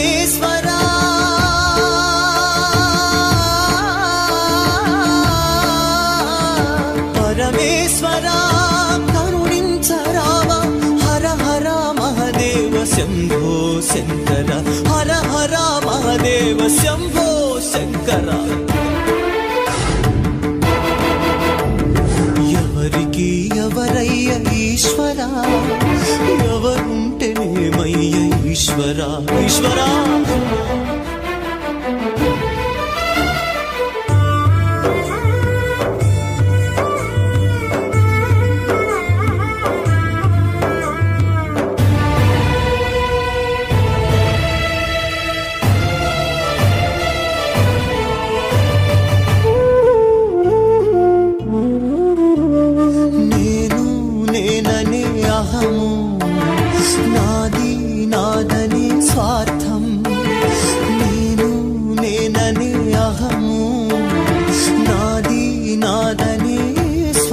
పరమేశ్వరా. పరమేశ్వరా కరుణించరావా హర హర మహదేవ శంభో శంకర. హర హర మహదేవ శంభో శంకర. ఎవరికి ఎవరయ్య ఈశ్వరా? ఈశ్వరా ఈశ్వరా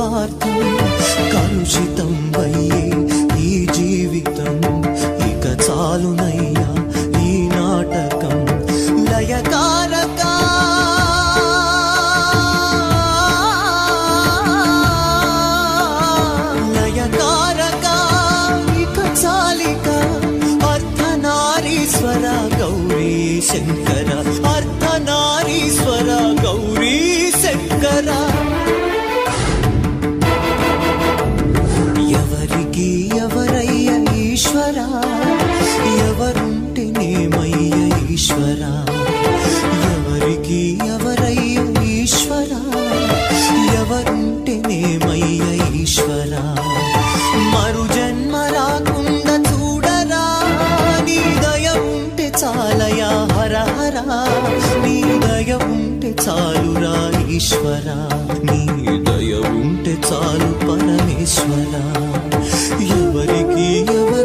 స్వార్థం కలుషితం అయ్యే ఈ జీవితం ఇక చాలునయ్యా ఈ నాటకం. లయకారక. లయకారక ఇక చాలిక. అర్ధనారీశ్వర గౌరీ శంకర. అర్ధనారీశ్వర గౌరీ శంకరా. ఈశ్వరా ఎవరికి ఎవరయ్య ఈశ్వర? ఎవరుంటేనేమయ్య ఈశ్వరా? మరు జన్మ రాకుండా చూడరా? నీ దయ ఉంటే చాలయా? హర హర నీ దయ ఉంటే చాలురా ఈశ్వరా? నీ దయ ఉంటే చాలు పరమేశ్వరా? ఎవరికి ఎవరు